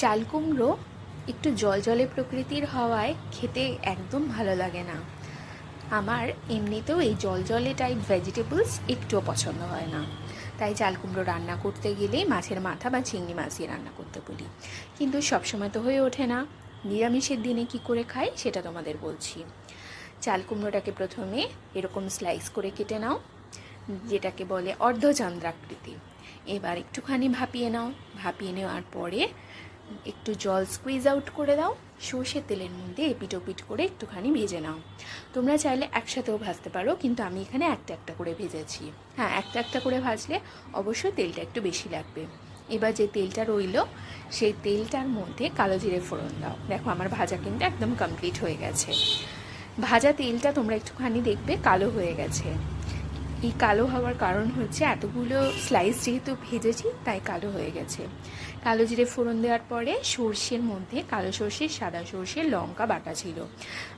চাল কুমড়ো একটু জল জলে প্রকৃতির হওয়ায় খেতে একদম ভালো লাগে না। আমার এমনিতেও এই জল জলে টাইপ ভেজিটেবলস একটুও পছন্দ হয় না। তাই চাল কুমড়ো রান্না করতে গেলেই মাছের মাথা বা চিংড়ি মাছ দিয়ে রান্না করতে বলি। কিন্তু সবসময় তো হয়ে ওঠে না। নিরামিষের দিনে কি করে খাই সেটা তোমাদের বলছি। চাল কুমড়োটাকে প্রথমে এরকম স্লাইস করে কেটে নাও, যেটাকে বলে অর্ধচন্দ্রাকৃতি এবার একটুখানি ভাপিয়ে নাও। ভাপিয়ে নেওয়ার পরে একটু জল স্কুইজ আউট করে দাও, সর্ষের তেলের মধ্যে এপিট ওপিট করে একটুখানি ভেজে নাও। তোমরা চাইলে একসাথেও ভাজতে পারো, কিন্তু আমি এখানে একটা একটা করে ভেজেছি। হ্যাঁ একটা একটা করে ভাজলে অবশ্যই তেলটা একটু বেশি লাগবে। এবার যে তেলটা রইল, সেই তেলটার মধ্যে কালো জিরে ফোড়ন দাও। দেখো, আমার ভাজা কিন্তু একদম কমপ্লিট হয়ে গেছে। ভাজা তেলটা তোমরা একটুখানি দেখবে কালো হয়ে গেছে। এই কালো হওয়ার কারণ হচ্ছে এতগুলো স্লাইস যেহেতু ভেজেছি, তাই কালো হয়ে গেছে। কালো জিরে ফোড়ন দেওয়ার পরে সর্ষের মধ্যে কালো সর্ষে, সাদা সর্ষে, লঙ্কা বাটা ছিল।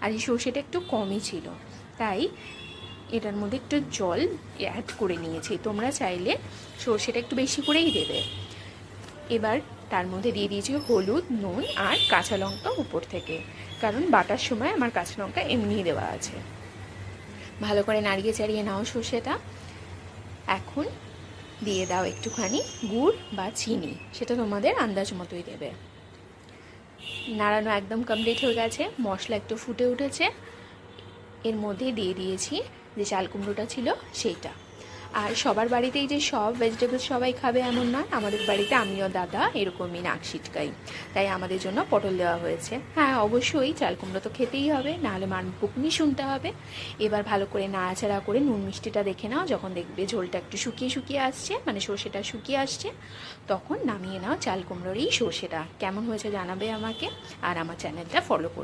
আর এই সর্ষেটা একটু কমই ছিল। তাই এটার মধ্যে একটু জল অ্যাড করে নিয়েছি। তোমরা চাইলে সর্ষেটা একটু বেশি করেই দেবে। এবার তার মধ্যে দিয়ে দিয়েছি হলুদ, নুন আর কাঁচা লঙ্কা উপর থেকে। কারণ বাটার সময় আমার কাঁচা লঙ্কা এমনিই দেওয়া আছে। ভালো করে নাড়িয়ে চাড়িয়ে নাও সর্ষেটা। এখন দিয়ে দাও একটুখানি গুড় বা চিনি, সেটা তোমাদের আন্দাজ মতোই দেবে। নাড়ানো একদম কমপ্লিট হয়ে গেছে, মশলা একটু ফুটে উঠেছে। এর মধ্যে দিয়ে দিয়েছি যে চাল কুমড়োটা ছিল, সেইটা। আর সবার বাড়িতেই যে সব ভেজিটেবল সবাই খাবে এমন নয়, আমাদের বাড়িতে আমিও দাদা, এরকমই নাক ছিটকাই তাই আমাদের জন্য পটল দেওয়া হয়েছে। হ্যাঁ অবশ্যই চাল কুমড়ো তো খেতেই হবে, নাহলে মান পুকনি শুনতে হবে। এবার ভালো করে নাড়াচাড়া করে নুন মিষ্টিটা দেখে নাও, যখন দেখবে ঝোলটা একটু শুকিয়ে শুকিয়ে আসছে মানে সর্ষেটা শুকিয়ে আসছে, তখন নামিয়ে নাও চাল কুমড়োর এই সর্ষেটা। কেমন হয়েছে জানাবে আমাকে, আর আমার চ্যানেলটা ফলো করো।